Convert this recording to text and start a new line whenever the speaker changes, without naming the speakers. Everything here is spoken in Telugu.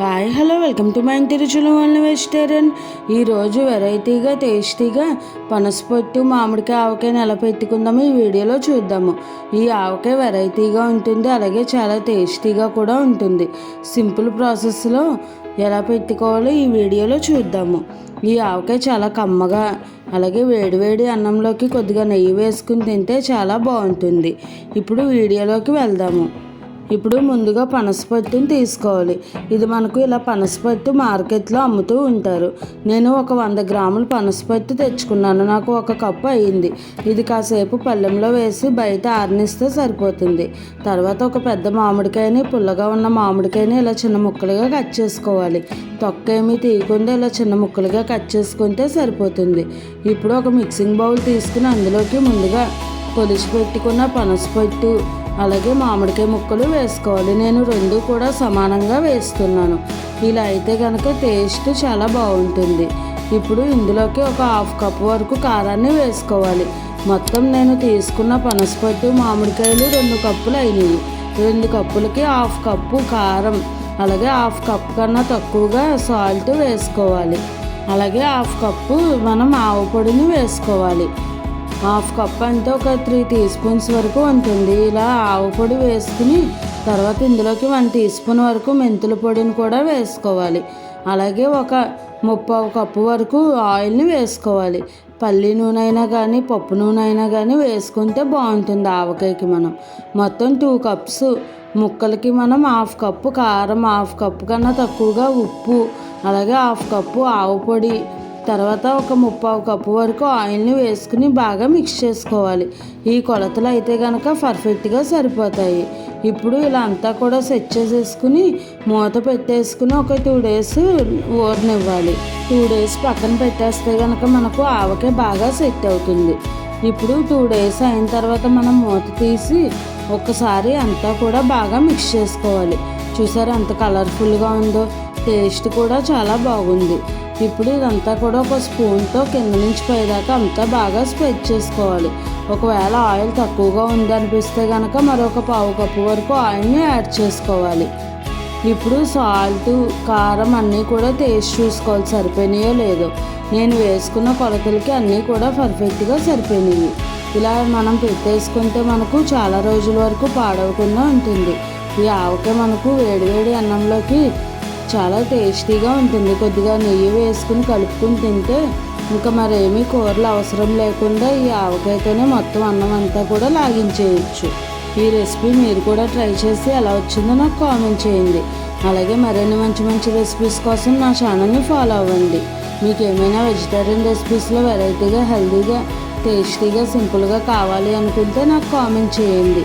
Hi hello welcome to my ఇంటి రుచులు వాళ్ళ వెజిటేరియన్. ఈరోజు వెరైటీగా టేస్టీగా పనసపొట్టు మామిడికాయ ఆవకాయని ఎలా పెట్టుకుందామో ఈ వీడియోలో చూద్దాము. ఈ ఆవకాయ వెరైటీగా ఉంటుంది అలాగే చాలా టేస్టీగా కూడా ఉంటుంది. సింపుల్ ప్రాసెస్లో ఎలా పెట్టుకోవాలో ఈ వీడియోలో చూద్దాము. ఈ ఆవకాయ చాలా కమ్మగా అలాగే వేడివేడి అన్నంలోకి కొద్దిగా నెయ్యి వేసుకుని తింటే చాలా బాగుంటుంది. ఇప్పుడు వీడియోలోకి వెళ్దాము. ఇప్పుడు ముందుగా పనసపట్టుని తీసుకోవాలి. ఇది మనకు ఇలా పనసపట్టు మార్కెట్లో అమ్ముతూ ఉంటారు. నేను ఒక వంద గ్రాముల పనసపట్టు తెచ్చుకున్నాను. నాకు ఒక కప్పు అయ్యింది ఇది కాసేపు పళ్ళెంలో వేసి బయట ఆరనిస్తే సరిపోతుంది. తర్వాత ఒక పెద్ద మామిడికాయని పుల్లగా ఉన్న మామిడికాయని ఇలా చిన్న ముక్కలుగా కట్ చేసుకోవాలి. తొక్క ఏమీ తీయకుండా ఇలా చిన్న ముక్కలుగా కట్ చేసుకుంటే సరిపోతుంది. ఇప్పుడు ఒక మిక్సింగ్ బౌల్ తీసుకుని అందులోకి ముందుగా కొలిచి పెట్టుకున్న పనసపట్టు అలాగే మామిడికాయ ముక్కలు వేసుకోవాలి. నేను రెండు కూడా సమానంగా వేస్తున్నాను. ఇలా అయితే కనుక టేస్ట్ చాలా బాగుంటుంది. ఇప్పుడు ఇందులోకి ఒక హాఫ్ కప్ వరకు కారాన్ని వేసుకోవాలి. మొత్తం నేను తీసుకున్న పనసపట్టు మామిడికాయలు రెండు కప్పులు అయినాయి. రెండు కప్పులకి హాఫ్ కప్పు కారం అలాగే హాఫ్ కప్ కన్నా తక్కువగా సాల్ట్ వేసుకోవాలి. అలాగే హాఫ్ కప్పు మనం ఆవు పొడిని వేసుకోవాలి. హాఫ్ కప్ అంటే ఒక త్రీ టీ స్పూన్స్ వరకు ఉంటుంది. ఇలా ఆవు పొడి వేసుకుని తర్వాత ఇందులోకి వన్ టీ స్పూన్ వరకు మెంతుల పొడిని కూడా వేసుకోవాలి. అలాగే ఒక ముప్పావు కప్పు వరకు ఆయిల్ని వేసుకోవాలి. పల్లి నూనె అయినా కానీ పప్పు నూనె అయినా కానీ వేసుకుంటే బాగుంటుంది ఆవకాయకి మనం. మొత్తం టూ కప్స్. ముక్కలకి మనం హాఫ్ కప్పు కారం హాఫ్ కప్పు కన్నా తక్కువగా ఉప్పు అలాగే హాఫ్ కప్పు ఆవు పొడి తర్వాత ఒక ముప్పావు కప్పు వరకు ఆయిల్ని వేసుకుని బాగా మిక్స్ చేసుకోవాలి. ఈ కొలతలు అయితే కనుక పర్ఫెక్ట్గా సరిపోతాయి. ఇప్పుడు ఇలా అంతా కూడా సెట్ చేసేసుకుని మూత పెట్టేసుకుని ఒక టూ డేస్ ఊరనివ్వాలి టూ డేస్ పక్కన పెట్టేస్తే కనుక మనకు ఆవకే బాగా సెట్ అవుతుంది. ఇప్పుడు టూ డేస్ అయిన తర్వాత మనం మూత తీసి ఒకసారి అంతా కూడా బాగా మిక్స్ చేసుకోవాలి. చూసారు ఎంత కలర్ఫుల్గా ఉందో? టేస్ట్ కూడా చాలా బాగుంది. ఇప్పుడు ఇదంతా కూడా ఒక స్పూన్తో కింద నుంచి పైదాకా అంతా బాగా స్ప్రెడ్ చేసుకోవాలి. ఒకవేళ ఆయిల్ తక్కువగా ఉంది అనిపిస్తే కనుక మరొక పావు కప్పు వరకు ఆయిల్ని యాడ్ చేసుకోవాలి. ఇప్పుడు సాల్ట్ కారం అన్నీ కూడా టేస్ట్ చూసుకోవాలి. సరిపోయినాయో లేదో. నేను వేసుకున్న కొలతలకి అన్నీ కూడా పర్ఫెక్ట్గా సరిపోయినాయి. ఇలా మనం పెట్టేసుకుంటే మనకు చాలా రోజుల వరకు పాడవకుండా ఉంటుంది. ఈ ఆవకాయ మనకు వేడివేడి అన్నంలోకి చాలా టేస్టీగా ఉంటుంది. కొద్దిగా నెయ్యి వేసుకుని కలుపుకుని తింటే ఇంకా మరేమీ కూరలు అవసరం లేకుండా ఈ ఆవకాయతోనే మొత్తం అన్నం అంతా కూడా లాగించేయచ్చు. ఈ రెసిపీ మీరు కూడా ట్రై చేసి ఎలా వచ్చిందో నాకు కామెంట్ చేయండి. అలాగే మరిన్ని మంచి మంచి రెసిపీస్ కోసం నా ఛానల్ని ఫాలో అవ్వండి. మీకు ఏమైనా వెజిటేరియన్ రెసిపీస్లో వెరైటీగా హెల్తీగా టేస్టీగా సింపుల్గా కావాలి అనుకుంటే నాకు కామెంట్ చేయండి.